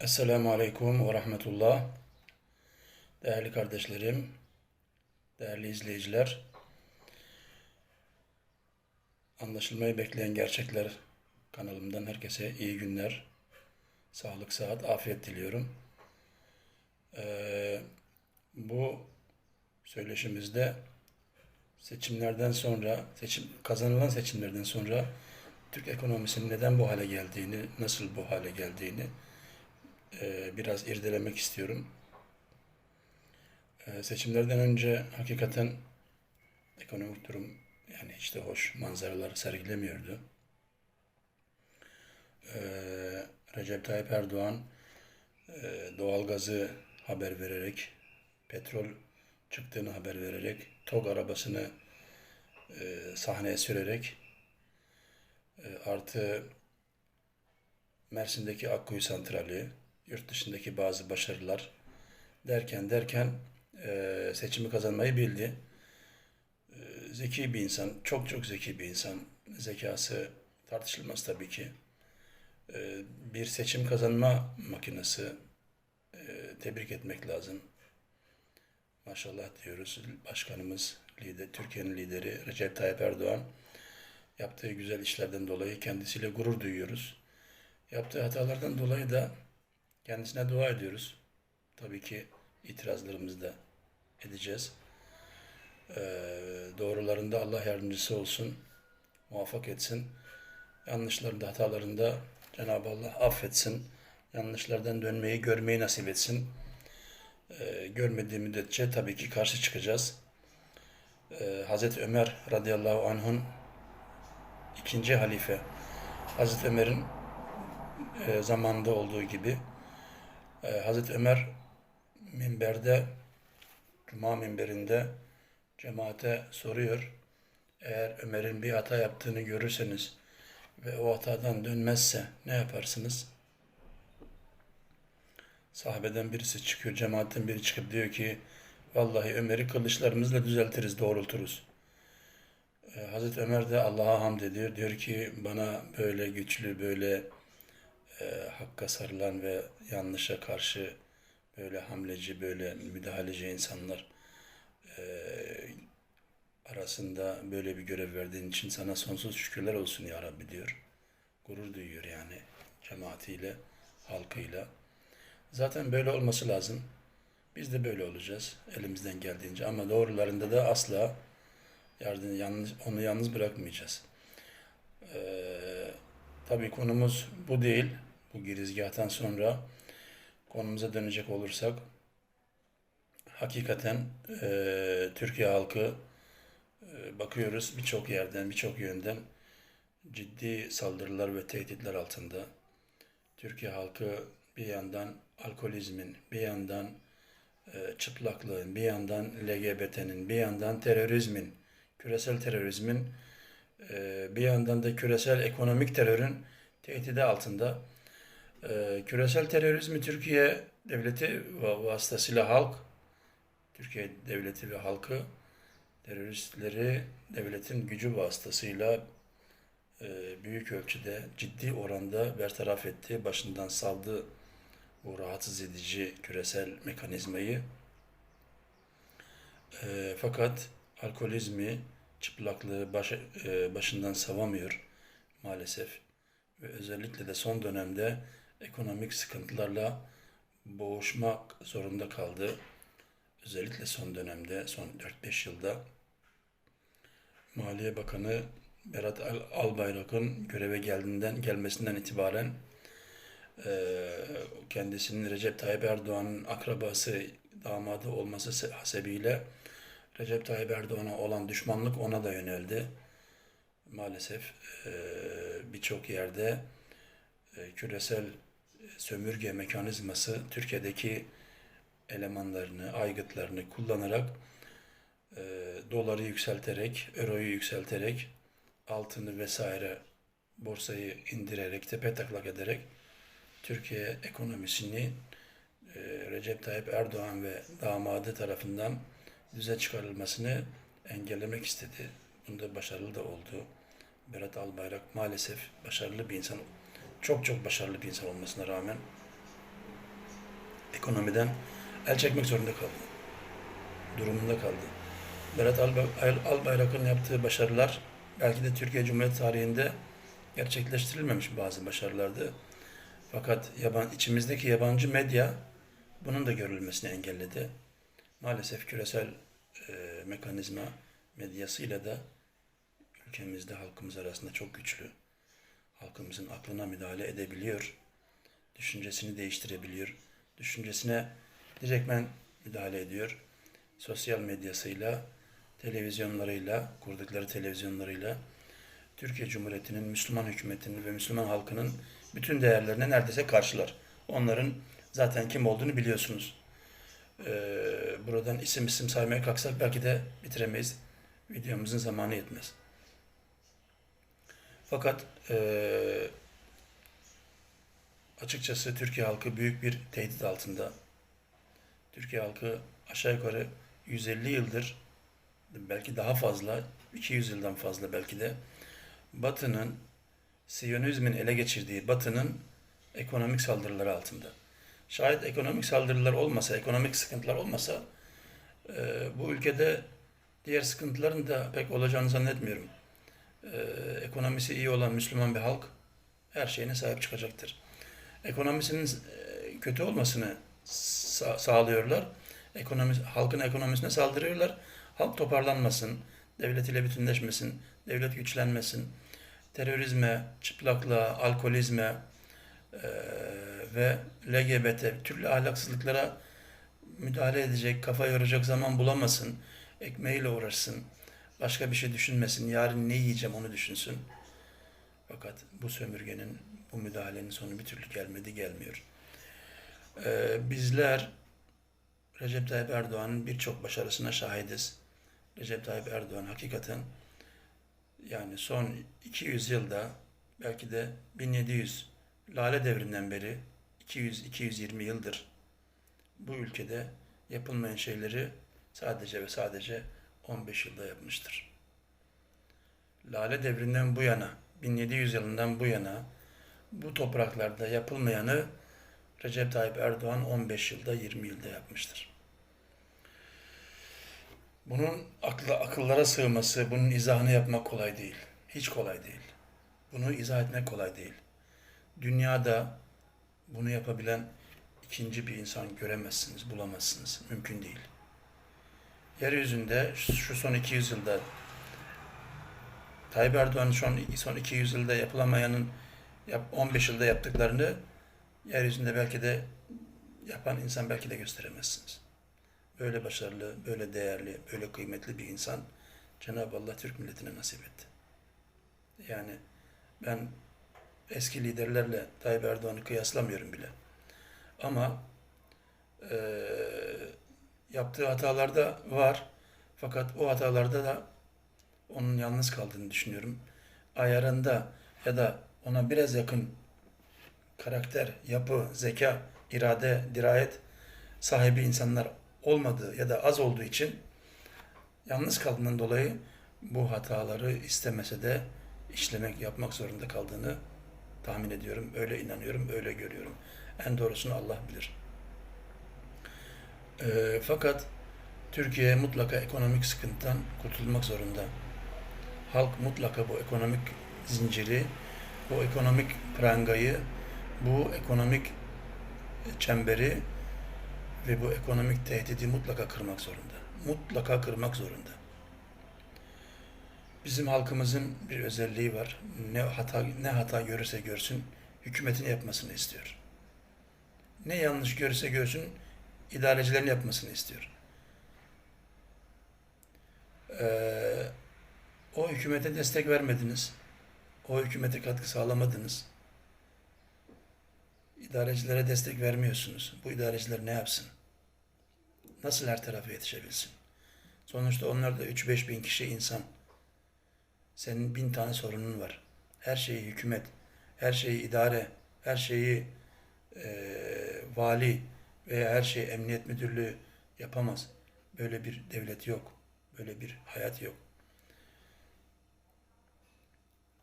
Esselamu Aleyküm ve Rahmetullah. Değerli kardeşlerim, değerli izleyiciler, anlaşılmayı bekleyen gerçekler kanalımdan herkese iyi günler, sağlık, sıhhat, afiyet diliyorum. Ee, bu söyleşimizde seçimlerden sonra, seçim kazanılan seçimlerden sonra Türk ekonomisinin neden bu hale geldiğini, nasıl bu hale geldiğini e, biraz irdelemek istiyorum. E, seçimlerden önce hakikaten ekonomik durum yani de hoş manzaralar sergilemiyordu. E, Recep Tayyip Erdoğan e, doğalgazı haber vererek, petrol çıktığını haber vererek, TOG arabasını e, sahneye sürerek e, artı Mersin'deki Akkuyu Santrali, yurt dışındaki bazı başarılar derken derken e, seçimi kazanmayı bildi. E, zeki bir insan, çok çok zeki bir insan. Zekası tartışılmaz tabii ki. E, bir seçim kazanma makinesi e, tebrik etmek lazım. Maşallah diyoruz. Başkanımız, lider, Türkiye'nin lideri Recep Tayyip Erdoğan yaptığı güzel işlerden dolayı kendisiyle gurur duyuyoruz. Yaptığı hatalardan dolayı da kendisine dua ediyoruz. Tabii ki itirazlarımızı da edeceğiz. Ee, doğrularında Allah yardımcısı olsun, muvaffak etsin. Yanlışlarında, hatalarında Cenab-ı Allah affetsin. Yanlışlardan dönmeyi, görmeyi nasip etsin. Ee, görmediği müddetçe tabii ki karşı çıkacağız. Ee, Hazreti Ömer radıyallahu anh'ın ikinci halife Hazreti Ömer'in e, zamanında olduğu gibi e, Hazreti Ömer minberde Cuma minberinde cemaate soruyor. Eğer Ömer'in bir hata yaptığını görürseniz ve o hatadan dönmezse ne yaparsınız? Sahabeden birisi çıkıyor, cemaatten biri çıkıp diyor ki Vallahi Ömer'i kılıçlarımızla düzeltiriz, doğrulturuz. Ee, Hazreti Ömer de Allah'a hamd ediyor. Diyor ki bana böyle güçlü, böyle e, hakka sarılan ve yanlışa karşı böyle hamleci, böyle müdahaleci insanlar e, arasında böyle bir görev verdiğin için sana sonsuz şükürler olsun ya Rabbi diyor. Gurur duyuyor yani cemaatiyle, halkıyla. Zaten böyle olması lazım. Biz de böyle olacağız elimizden geldiğince ama doğrularında da asla yardım, yalnız, onu yalnız bırakmayacağız. Tabii konumuz bu değil. Bu girizgahtan sonra konumuza dönecek olursak hakikaten e, Türkiye halkı e, bakıyoruz birçok yerden, birçok yönden ciddi saldırılar ve tehditler altında. Türkiye halkı bir yandan alkolizmin, bir yandan e, çıplaklığın, bir yandan LGBT'nin, bir yandan terörizmin, küresel terörizmin, bir yandan da küresel ekonomik terörün tehdidi altında. E, küresel terörizmi Türkiye devleti vasıtasıyla halk, Türkiye devleti ve halkı teröristleri devletin gücü vasıtasıyla büyük ölçüde ciddi oranda bertaraf etti, başından saldı bu rahatsız edici küresel mekanizmayı. E, fakat alkolizmi, çıplaklığı baş, e, başından savamıyor maalesef. Ve özellikle de son dönemde ekonomik sıkıntılarla boğuşmak zorunda kaldı. Özellikle son dönemde, son 4-5 yılda Maliye Bakanı Berat Albayrak'ın göreve geldiğinden gelmesinden itibaren ee, kendisinin Recep Tayyip Erdoğan'ın akrabası, damadı olması hasebiyle Recep Tayyip Erdoğan'a olan düşmanlık ona da yöneldi. Maalesef e, birçok yerde e, küresel sömürge mekanizması Türkiye'deki elemanlarını, aygıtlarını kullanarak e, doları yükselterek, euroyu yükselterek, altını vesaire borsayı indirerek, tepe taklak ederek Türkiye ekonomisini Recep Tayyip Erdoğan ve damadı tarafından düze çıkarılmasını engellemek istedi. Bunda başarılı da oldu. Berat Albayrak maalesef başarılı bir insan, çok çok başarılı bir insan olmasına rağmen ekonomiden el çekmek zorunda kaldı. Durumunda kaldı. Berat Alba- Al- Albayrak'ın yaptığı başarılar belki de Türkiye Cumhuriyeti tarihinde gerçekleştirilmemiş bazı başarılardı. Fakat yaban, içimizdeki yabancı medya bunun da görülmesini engelledi. Maalesef küresel e, mekanizma medyasıyla da ülkemizde halkımız arasında çok güçlü. Halkımızın aklına müdahale edebiliyor. Düşüncesini değiştirebiliyor. Düşüncesine direktmen müdahale ediyor. Sosyal medyasıyla, televizyonlarıyla, kurdukları televizyonlarıyla Türkiye Cumhuriyeti'nin, Müslüman hükümetinin ve Müslüman halkının bütün değerlerine neredeyse karşılar. Onların zaten kim olduğunu biliyorsunuz. Ee, buradan isim isim saymaya kalksak belki de bitiremeyiz. Videomuzun zamanı yetmez. Fakat eee, açıkçası Türkiye halkı büyük bir tehdit altında. Türkiye halkı aşağı yukarı 150 yıldır belki daha fazla 200 yıldan fazla belki de Batı'nın Siyonizmin ele geçirdiği Batı'nın ekonomik saldırıları altında. Şayet ekonomik saldırılar olmasa, ekonomik sıkıntılar olmasa e, bu ülkede diğer sıkıntıların da pek olacağını zannetmiyorum. E, ekonomisi iyi olan Müslüman bir halk her şeyine sahip çıkacaktır. Ekonomisinin e, kötü olmasını sa- sağlıyorlar. Ekonomi, halkın ekonomisine saldırıyorlar. Halk toparlanmasın, devletiyle bütünleşmesin, devlet güçlenmesin, terörizme, çıplaklığa, alkolizme ve LGBT türlü ahlaksızlıklara müdahale edecek, kafa yoracak zaman bulamasın, ekmeğiyle uğraşsın, başka bir şey düşünmesin, yarın ne yiyeceğim onu düşünsün. Fakat bu sömürgenin, bu müdahalenin sonu bir türlü gelmedi, gelmiyor. Ee, bizler Recep Tayyip Erdoğan'ın birçok başarısına şahidiz. Recep Tayyip Erdoğan hakikaten yani son 200 yılda belki de 1700 Lale devrinden beri 200-220 yıldır bu ülkede yapılmayan şeyleri sadece ve sadece 15 yılda yapmıştır. Lale devrinden bu yana, 1700 yılından bu yana bu topraklarda yapılmayanı Recep Tayyip Erdoğan 15 yılda 20 yılda yapmıştır. Bunun akla, akıllara sığması, bunun izahını yapmak kolay değil. Hiç kolay değil. Bunu izah etmek kolay değil. Dünyada bunu yapabilen ikinci bir insan göremezsiniz, bulamazsınız. Mümkün değil. Yeryüzünde şu son 200 yılda Tayyip Erdoğan'ın son, son 200 yılda yapılamayanın yap, 15 yılda yaptıklarını yeryüzünde belki de yapan insan belki de gösteremezsiniz. Böyle başarılı, böyle değerli, böyle kıymetli bir insan Cenab-ı Allah Türk milletine nasip etti. Yani ben eski liderlerle Tayyip Erdoğan'ı kıyaslamıyorum bile. Ama eee yaptığı hatalar da var. Fakat o hatalarda da onun yalnız kaldığını düşünüyorum. Ayarında ya da ona biraz yakın karakter, yapı, zeka, irade, dirayet sahibi insanlar olmadığı ya da az olduğu için yalnız kaldığından dolayı bu hataları istemese de işlemek, yapmak zorunda kaldığını tahmin ediyorum. Öyle inanıyorum, öyle görüyorum. En doğrusunu Allah bilir. Ee, fakat Türkiye mutlaka ekonomik sıkıntıdan kurtulmak zorunda. Halk mutlaka bu ekonomik zinciri, bu ekonomik prangayı, bu ekonomik çemberi ve bu ekonomik tehdidi mutlaka kırmak zorunda. Mutlaka kırmak zorunda. Bizim halkımızın bir özelliği var. Ne hata ne hata görürse görsün hükümetin yapmasını istiyor. Ne yanlış görürse görsün idarecilerin yapmasını istiyor. Ee, o hükümete destek vermediniz. O hükümete katkı sağlamadınız. İdarecilere destek vermiyorsunuz. Bu idareciler ne yapsın? Nasıl her tarafa yetişebilsin? Sonuçta onlar da 3-5 bin kişi insan. Senin bin tane sorunun var. Her şeyi hükümet, her şeyi idare, her şeyi eee, vali veya her şeyi emniyet müdürlüğü yapamaz. Böyle bir devlet yok. Böyle bir hayat yok.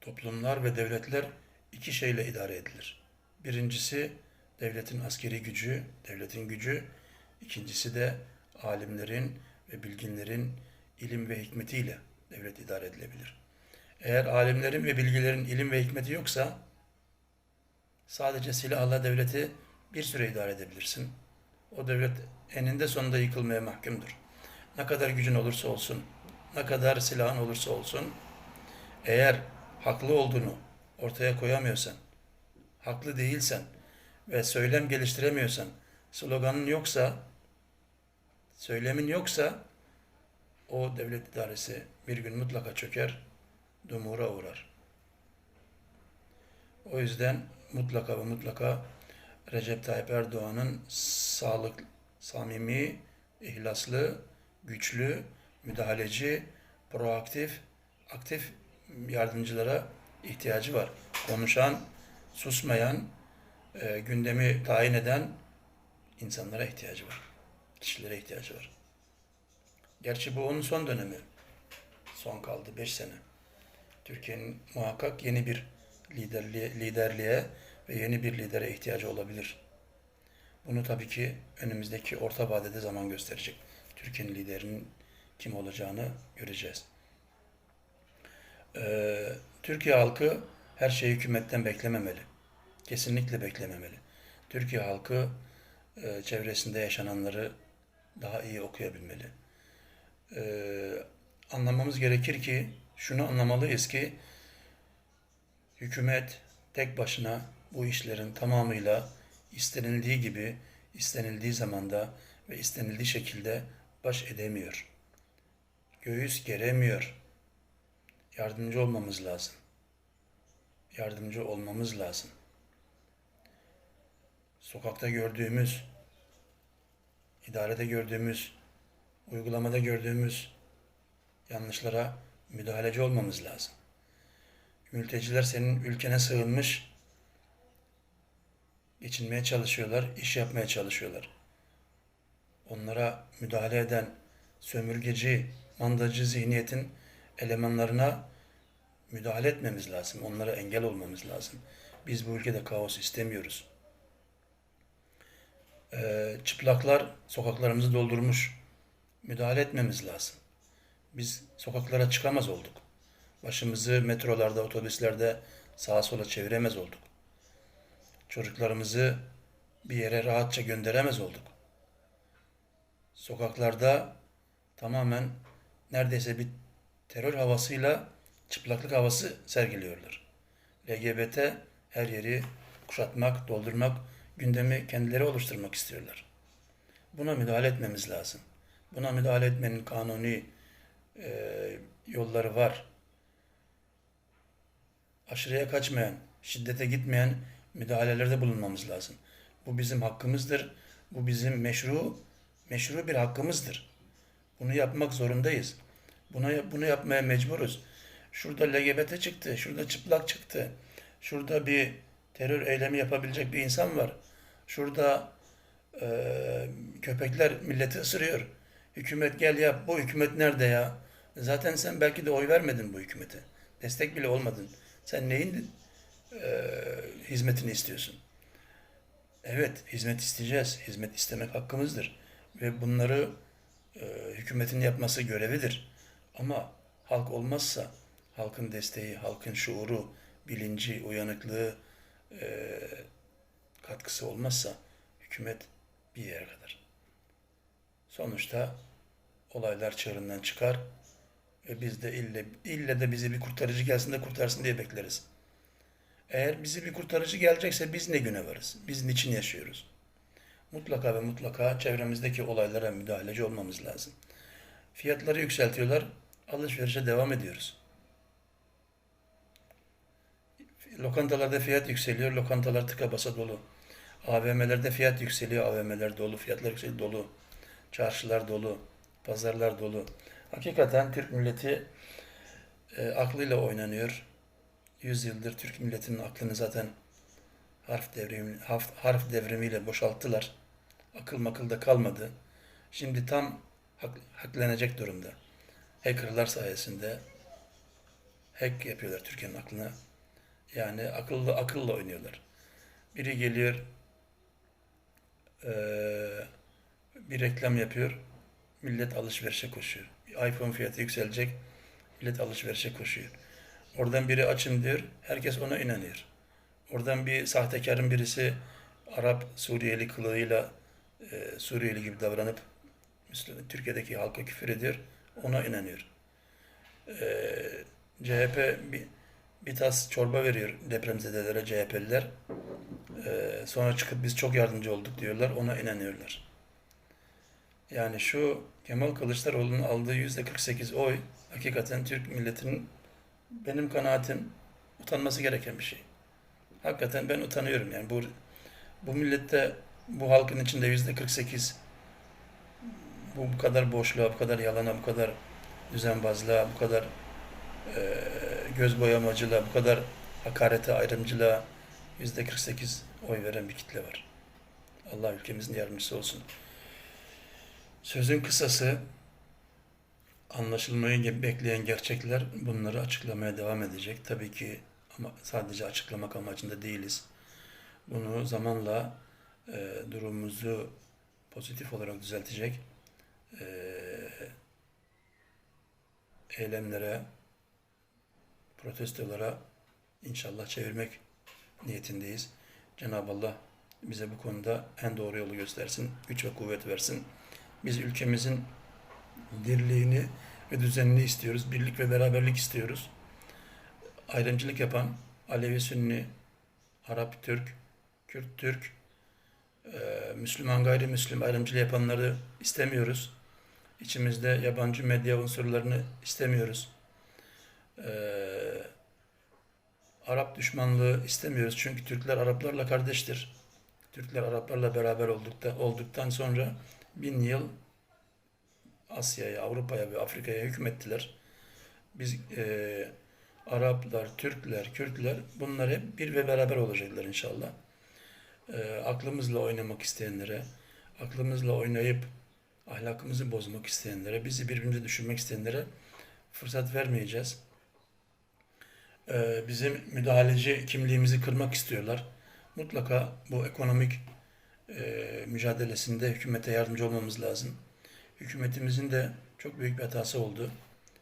Toplumlar ve devletler iki şeyle idare edilir. Birincisi devletin askeri gücü, devletin gücü. İkincisi de alimlerin ve bilginlerin ilim ve hikmetiyle devlet idare edilebilir. Eğer alimlerin ve bilgilerin ilim ve hikmeti yoksa sadece silahla devleti bir süre idare edebilirsin. O devlet eninde sonunda yıkılmaya mahkumdur. Ne kadar gücün olursa olsun, ne kadar silahın olursa olsun, eğer haklı olduğunu ortaya koyamıyorsan, haklı değilsen ve söylem geliştiremiyorsan, sloganın yoksa, söylemin yoksa o devlet idaresi bir gün mutlaka çöker, dumura uğrar. O yüzden mutlaka ve mutlaka Recep Tayyip Erdoğan'ın sağlık, samimi, ihlaslı, güçlü, müdahaleci, proaktif, aktif yardımcılara ihtiyacı var. Konuşan, susmayan, e, gündemi tayin eden insanlara ihtiyacı var. Kişilere ihtiyacı var. Gerçi bu onun son dönemi. Son kaldı 5 sene. Türkiye'nin muhakkak yeni bir liderliğe, liderliğe ve yeni bir lidere ihtiyacı olabilir. Bunu tabii ki önümüzdeki orta vadede zaman gösterecek. Türkiye'nin liderinin kim olacağını göreceğiz. Ee, Türkiye halkı her şeyi hükümetten beklememeli. Kesinlikle beklememeli. Türkiye halkı e, çevresinde yaşananları daha iyi okuyabilmeli. Ee, anlamamız gerekir ki, şunu anlamalıyız ki, hükümet tek başına bu işlerin tamamıyla istenildiği gibi, istenildiği zamanda ve istenildiği şekilde baş edemiyor. Göğüs geremiyor. Yardımcı olmamız lazım. Yardımcı olmamız lazım. Sokakta gördüğümüz, idarede gördüğümüz, uygulamada gördüğümüz yanlışlara müdahaleci olmamız lazım. Mülteciler senin ülkene sığınmış, geçinmeye çalışıyorlar, iş yapmaya çalışıyorlar. Onlara müdahale eden sömürgeci, mandacı zihniyetin elemanlarına müdahale etmemiz lazım. Onlara engel olmamız lazım. Biz bu ülkede kaos istemiyoruz. Ee, çıplaklar sokaklarımızı doldurmuş. Müdahale etmemiz lazım. Biz sokaklara çıkamaz olduk. Başımızı metrolarda, otobüslerde sağa sola çeviremez olduk. Çocuklarımızı bir yere rahatça gönderemez olduk. Sokaklarda tamamen neredeyse bir terör havasıyla çıplaklık havası sergiliyorlar. LGBT her yeri kuşatmak, doldurmak, gündemi kendileri oluşturmak istiyorlar. Buna müdahale etmemiz lazım. Buna müdahale etmenin kanuni e, yolları var. Aşırıya kaçmayan, şiddete gitmeyen müdahalelerde bulunmamız lazım. Bu bizim hakkımızdır. Bu bizim meşru, meşru bir hakkımızdır. Bunu yapmak zorundayız. Buna, bunu yapmaya mecburuz. Şurada LGBT çıktı, şurada çıplak çıktı. Şurada bir terör eylemi yapabilecek bir insan var. Şurada e, köpekler milleti ısırıyor. Hükümet gel yap. Bu hükümet nerede ya? Zaten sen belki de oy vermedin bu hükümete. Destek bile olmadın. Sen neyin e, hizmetini istiyorsun? Evet, hizmet isteyeceğiz. Hizmet istemek hakkımızdır. Ve bunları e, hükümetin yapması görevidir. Ama halk olmazsa, halkın desteği, halkın şuuru, bilinci, uyanıklığı e, katkısı olmazsa hükümet bir yere kadar. Sonuçta olaylar çığırından çıkar ve biz de ille, ille de bize bir kurtarıcı gelsin de kurtarsın diye bekleriz. Eğer bize bir kurtarıcı gelecekse biz ne güne varız? Biz niçin yaşıyoruz? Mutlaka ve mutlaka çevremizdeki olaylara müdahaleci olmamız lazım. Fiyatları yükseltiyorlar, alışverişe devam ediyoruz. Lokantalarda fiyat yükseliyor, lokantalar tıka basa dolu. AVM'lerde fiyat yükseliyor, AVM'ler dolu, fiyatlar yükseliyor, dolu. Çarşılar dolu, pazarlar dolu. Hakikaten Türk milleti e, aklıyla oynanıyor. Yüzyıldır Türk milletinin aklını zaten harf devrimi, harf, harf devrimiyle boşalttılar. Akıl makılda kalmadı. Şimdi tam hak, haklanacak durumda. Hackerlar sayesinde hack yapıyorlar Türkiye'nin aklına. Yani akıllı akılla oynuyorlar. Biri geliyor eee, bir reklam yapıyor. Millet alışverişe koşuyor. İPhone fiyatı yükselecek. Millet alışverişe koşuyor. Oradan biri açım diyor. Herkes ona inanıyor. Oradan bir sahtekarın birisi Arap Suriyeli kılığıyla eee, Suriyeli gibi davranıp Müslüman, Türkiye'deki halka küfür ediyor. Ona inanıyor. Eee, CHP bir, bir tas çorba veriyor depremzedelere CHP'liler. Eee, sonra çıkıp biz çok yardımcı olduk diyorlar. Ona inanıyorlar. Yani şu Kemal Kılıçdaroğlu'nun aldığı yüzde 48 oy hakikaten Türk milletinin benim kanaatim utanması gereken bir şey. Hakikaten ben utanıyorum yani bu bu millette bu halkın içinde yüzde 48 bu, bu kadar boşluğa, bu kadar yalana, bu kadar düzenbazlığa, bu kadar eee, göz boyamacılığa, bu kadar hakarete, ayrımcılığa yüzde 48 oy veren bir kitle var. Allah ülkemizin yardımcısı olsun. Sözün kısası anlaşılmayı bekleyen gerçekler bunları açıklamaya devam edecek. Tabii ki ama sadece açıklamak amacında değiliz. Bunu zamanla e, durumumuzu pozitif olarak düzeltecek e, eylemlere, protestolara inşallah çevirmek niyetindeyiz. Cenab-ı Allah bize bu konuda en doğru yolu göstersin, güç ve kuvvet versin. Biz ülkemizin dirliğini ve düzenini istiyoruz. Birlik ve beraberlik istiyoruz. Ayrımcılık yapan Alevi, Sünni, Arap, Türk, Kürt, Türk, e, Müslüman, gayrimüslim ayrımcılığı yapanları istemiyoruz. İçimizde yabancı medya unsurlarını istemiyoruz. E, Arap düşmanlığı istemiyoruz. Çünkü Türkler Araplarla kardeştir. Türkler Araplarla beraber oldukta, olduktan sonra bin yıl Asya'ya, Avrupa'ya ve Afrika'ya hükmettiler. Biz e, Araplar, Türkler, Kürtler bunlar hep bir ve beraber olacaklar inşallah. E, aklımızla oynamak isteyenlere, aklımızla oynayıp ahlakımızı bozmak isteyenlere, bizi birbirimize düşürmek isteyenlere fırsat vermeyeceğiz. E, bizim müdahaleci kimliğimizi kırmak istiyorlar. Mutlaka bu ekonomik e, mücadelesinde hükümete yardımcı olmamız lazım. Hükümetimizin de çok büyük bir hatası oldu.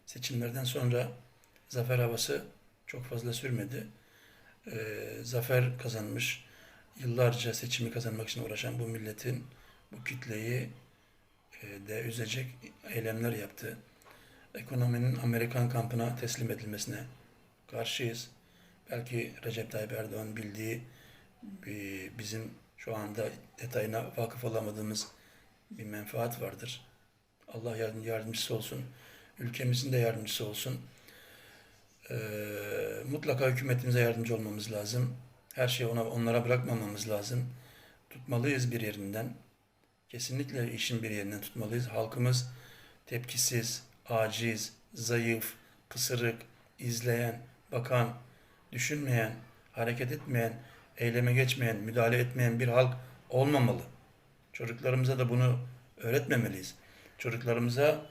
Seçimlerden sonra zafer havası çok fazla sürmedi. E, zafer kazanmış, yıllarca seçimi kazanmak için uğraşan bu milletin, bu kitleyi e, de üzecek eylemler yaptı. Ekonominin Amerikan kampına teslim edilmesine karşıyız. Belki Recep Tayyip Erdoğan bildiği bizim şu anda detayına vakıf olamadığımız bir menfaat vardır. Allah yardım, yardımcısı olsun. Ülkemizin de yardımcısı olsun. Ee, mutlaka hükümetimize yardımcı olmamız lazım. Her şeyi ona, onlara bırakmamamız lazım. Tutmalıyız bir yerinden. Kesinlikle işin bir yerinden tutmalıyız. Halkımız tepkisiz, aciz, zayıf, kısırık, izleyen, bakan, düşünmeyen, hareket etmeyen, eyleme geçmeyen, müdahale etmeyen bir halk olmamalı. Çocuklarımıza da bunu öğretmemeliyiz. Çocuklarımıza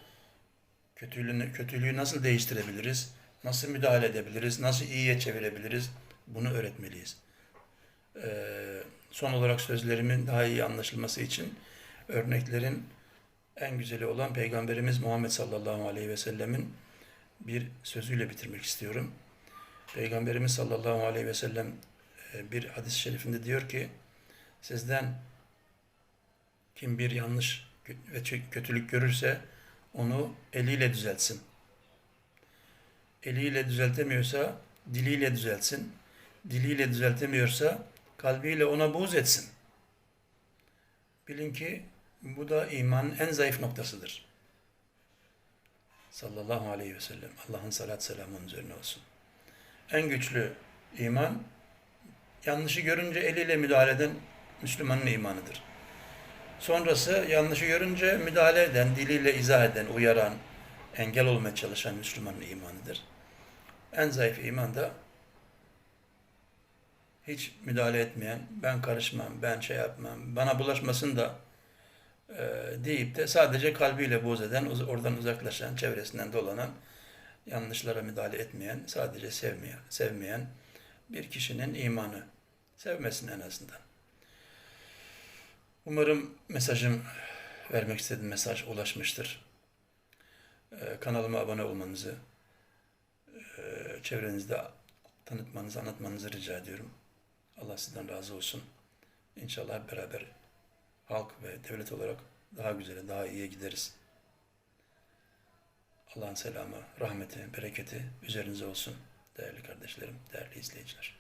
kötülüğünü, kötülüğü nasıl değiştirebiliriz, nasıl müdahale edebiliriz, nasıl iyiye çevirebiliriz bunu öğretmeliyiz. Ee, son olarak sözlerimin daha iyi anlaşılması için örneklerin en güzeli olan Peygamberimiz Muhammed sallallahu aleyhi ve sellemin bir sözüyle bitirmek istiyorum. Peygamberimiz sallallahu aleyhi ve sellem bir hadis-i şerifinde diyor ki sizden kim bir yanlış ve kötülük görürse onu eliyle düzeltsin. Eliyle düzeltemiyorsa diliyle düzeltsin. Diliyle düzeltemiyorsa kalbiyle ona buğz etsin. Bilin ki bu da imanın en zayıf noktasıdır. Sallallahu aleyhi ve sellem. Allah'ın salat selamı onun üzerine olsun. En güçlü iman yanlışı görünce eliyle müdahale eden Müslümanın imanıdır. Sonrası yanlışı görünce müdahale eden, diliyle izah eden, uyaran, engel olmaya çalışan Müslümanın imanıdır. En zayıf iman da hiç müdahale etmeyen, ben karışmam, ben şey yapmam, bana bulaşmasın da e, deyip de sadece kalbiyle boz eden, oradan uzaklaşan, çevresinden dolanan, yanlışlara müdahale etmeyen, sadece sevmeyen, sevmeyen bir kişinin imanı. Sevmesin en azından. Umarım mesajım, vermek istediğim mesaj ulaşmıştır. Ee, kanalıma abone olmanızı, e, çevrenizde tanıtmanızı, anlatmanızı rica ediyorum. Allah sizden razı olsun. İnşallah beraber halk ve devlet olarak daha güzele, daha iyiye gideriz. Allah'ın selamı, rahmeti, bereketi üzerinize olsun değerli kardeşlerim, değerli izleyiciler.